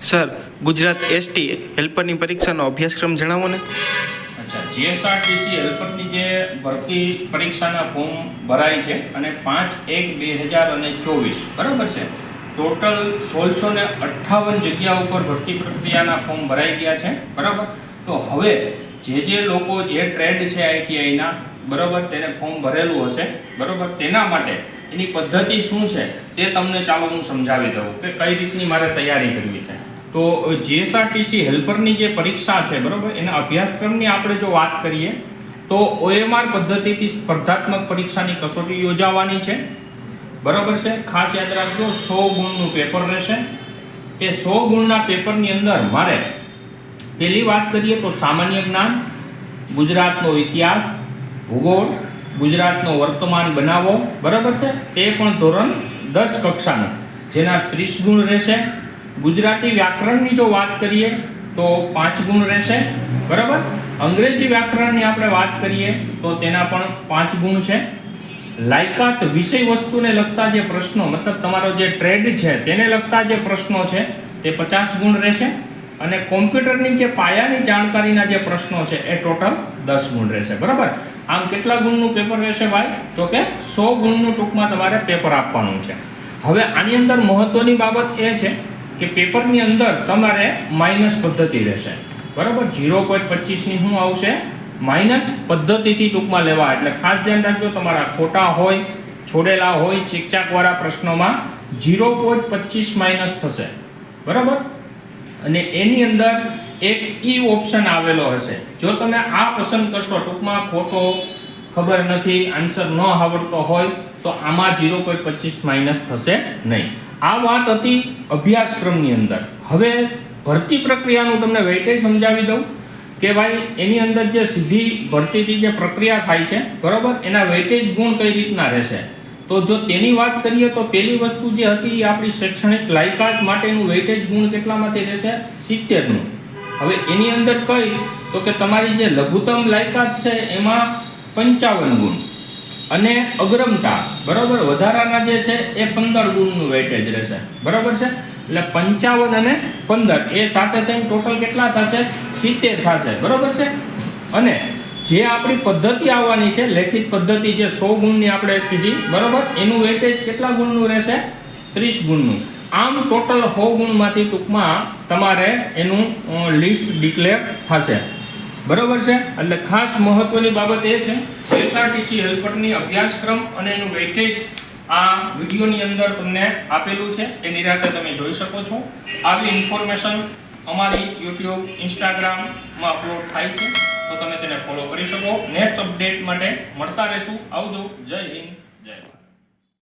Sir, Gujarat ST હેલ્પરની પરીક્ષાનો અભ્યાસક્રમ જણાવો ને. અચ્છા જીએસઆરટીસી હેલ્પરની જે ભરતી પરીક્ષાના ફોર્મ ભરાય છે અને પાંચ એક બે હજાર અને ચોવીસ, બરાબર છે? ટોટલ સોળસો ને અઠ્ઠાવન જગ્યા ઉપર ભરતી પ્રક્રિયાના ફોર્મ ભરાઈ ગયા છે, બરાબર? તો હવે જે જે લોકો જે ટ્રેડ છે આઈટીઆઈના બરાબર, તેને ફોર્મ ભરેલું હશે, બરાબર? તેના માટે એની પદ્ધતિ શું છે તે તમને ચાલો હું સમજાવી દઉં કે કઈ રીતની મારે તૈયારી કરવી છે. તો જીએસઆરટીસી હેલ્પરની જે પરીક્ષા છે, બરાબર? એના અભ્યાસક્રમની આપણે જો વાત કરીએ, તો ઓએમઆર પદ્ધતિથી સ્પર્ધાત્મક પરીક્ષાની કસોટી યોજાવાની છે. બરાબર છે? ખાસ યાદ રાખજો, સો ગુણનું પેપર રહેશે. તે સો ગુણના પેપરની અંદર મારે પહેલી વાત કરીએ તો સામાન્ય જ્ઞાન, ગુજરાતનો ઇતિહાસ, ભૂગોળ ગુજરાતનો વર્તમાન બનાવો, બરાબર છે? તે પણ ધોરણ દસ કક્ષાનું, જેના ત્રીસ ગુણ રહેશે. ગુજરાતી વ્યાકરણની જો વાત કરીએ, તો પાંચ ગુણ રહેશે, બરાબર? અંગ્રેજી વ્યાકરણની આપણે વાત કરીએ, તો તેના પણ પાંચ ગુણ છે. લાયકાત વિષય વસ્તુને લગતા જે પ્રશ્નો, મતલબ તમારો જે ટ્રેડ છે, તેને લગતા જે પ્રશ્નો છે, તે પચાસ ગુણ રહેશે. અને કોમ્પ્યુટરની જે પાયાની જાણકારીના જે પ્રશ્નો છે, એ ટોટલ દસ ગુણ રહેશે, બરાબર? આમ કેટલા ગુણનું પેપર રહેશે ભાઈ? તો કે સો ગુણનું ટૂંકમાં તમારે પેપર આપવાનું છે. હવે આની અંદર મહત્વની બાબત એ છે કે પેપરની અંદર તમારે માઇનસ પદ્ધતિ રહેશે. બરાબર? ઝીરો પોઈન્ટ પચીસની શું આવશે? માઇનસ પદ્ધતિથી ટૂંકમાં લેવા. એટલે ખાસ ધ્યાન રાખજો, તમારા ખોટા હોય, છોડેલા હોય, ચીકચાકવાળા પ્રશ્નોમાં ઝીરો પોઈન્ટ પચીસ માઇનસ થશે. બરાબર? અને એની અંદર એક ઈ ઓપ્શન આવેલો હશે. જો તમે આ પસંદ કરશો, ટૂંકમાં ખોટો ખબર નથી આન્સર ન આવડતો હોય, તો આમાં ઝીરો પોઈન્ટ પચીસ માઇનસ થશે નહીં. આ વાત હતી અભ્યાસક્રમની અંદર. હવે ભરતી પ્રક્રિયાનું તમને વેઇટેજ સમજાવી દઉં કે ભાઈ, એની અંદર જે સીધી ભરતીથી જે પ્રક્રિયા થાય છે, બરાબર? એના વેઇટેજ ગુણ કઈ રીતના રહેશે? તો જો તેની વાત કરીએ, તો પહેલી વસ્તુ જે હતી, એ આપણી શૈક્ષણિક લાયકાત માટેનું વેઇટેજ ગુણ કેટલામાંથી રહેશે? સિત્તેરનું. હવે એની અંદર કઈ તો કે તમારી જે લઘુત્તમ લાયકાત છે એમાં પંચાવન ગુણ અને અગ્રમતા, બરાબર, વધારાના જે છે એ પંદર ગુણનું વેઇટેજ રહેશે. બરાબર છે? એટલે પંચાવન અને પંદર, એ સાથે થઈને ટોટલ કેટલા થશે? સિત્તેર થશે. બરાબર છે? અને જે આપણી પદ્ધતિ આવવાની છે, લેખિત પદ્ધતિ જે સો ગુણની આપણે કીધી, બરાબર, એનું વેઇટેજ કેટલા ગુણનું રહેશે? ત્રીસ ગુણનું. આમ ટોટલ હો ગુણમાંથી ટૂંકમાં તમારે એનું લિસ્ટ ડિક્લેર થશે. બરાબર છે? એટલે ખાસ મહત્વની બાબત એ છે એસઆરટીસી હેલ્પરની અભ્યાસક્રમ અને એનું વેઇટેજ આ વિડીયોની અંદર તમને આપેલું છે, એ નિરાતે તમે જોઈ શકો છો. આવી ઇન્ફોર્મેશન અમારી યુટ્યુબ ઇન્સ્ટાગ્રામમાં અપલોડ થાય છે, તો તમે તેને ફોલો કરી શકો. નેક્સ્ટ અપડેટ માટે મળતા રહેશું. આવજો. જય હિન્દ, જય ભારત.